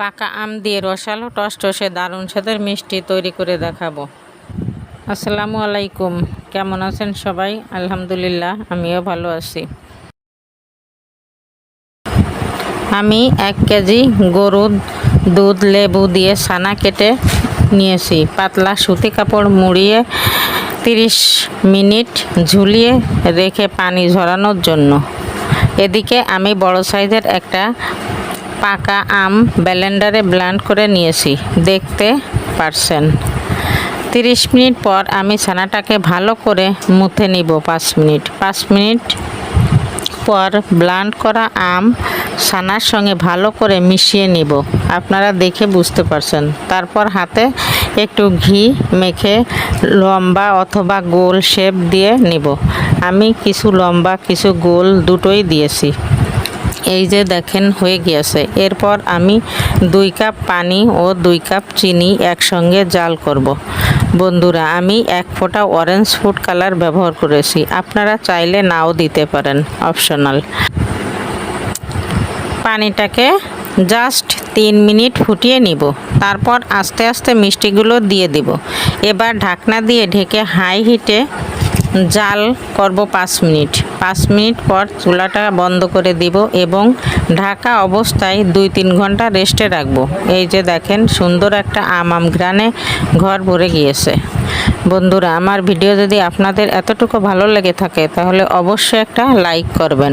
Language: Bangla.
পাকা আম দিয়ে রসালো টসটসে দারুণ স্বাদের মিষ্টি তৈরি করে দেখাবো। আসসালামু আলাইকুম। কেমন আছেন সবাই? আলহামদুলিল্লাহ, আমিও ভালো আছি। আমি এক কেজি গরুর দুধ লেবু দিয়ে ছানা কেটে নিয়েছি। পাতলা সুতি কাপড় মুড়িয়ে তিরিশ মিনিট ঝুলিয়ে রেখে পানি ঝরানোর জন্য। এদিকে আমি বড় সাইজের একটা পাকা আম ব্লেন্ডারে ব্লেন্ড করে নিয়েছি, দেখতে পারছেন। তিরিশ মিনিট পর আমি ছানাটাকে ভালো করে মুথে নিব পাঁচ মিনিট। পাঁচ মিনিট পর ব্লান্ড করা আম ছানার সঙ্গে ভালো করে মিশিয়ে নিব। আপনারা দেখে বুঝতে পারছেন। তারপর হাতে একটু ঘি মেখে লম্বা অথবা গোল শেপ দিয়ে নিব। আমি কিছু লম্বা, কিছু গোল দুটোই দিয়েছি। এই যে দেখেন, হয়ে গিয়েছে। এরপর আমি দুই কাপ পানি ও দুই কাপ চিনি একসঙ্গে জাল করব। বন্ধুরা, আমি এক ফোঁটা অরেঞ্জ ফুড কালার ব্যবহার করেছি। আপনারা চাইলে নাও দিতে পারেন অপশনাল পানিটাকে জাস্ট তিন মিনিট ফুটিয়ে নিব। তারপর আস্তে আস্তে মিষ্টিগুলো দিয়ে দিব। এবার ঢাকনা দিয়ে ঢেকে হাই হিটে জাল করব পাঁচ মিনিট। পাঁচ মিনিট পর চুলাটা বন্ধ করে দিব এবং ঢাকা অবস্থায় দুই তিন ঘণ্টা রেস্টে রাখব। এই যে দেখেন, সুন্দর একটা আম আম ঘ্রাণে ঘর ভরে গিয়েছে। বন্ধুরা, আমার ভিডিও যদি আপনাদের এতটুকু ভালো লেগে থাকে, তাহলে অবশ্যই একটা লাইক করবেন।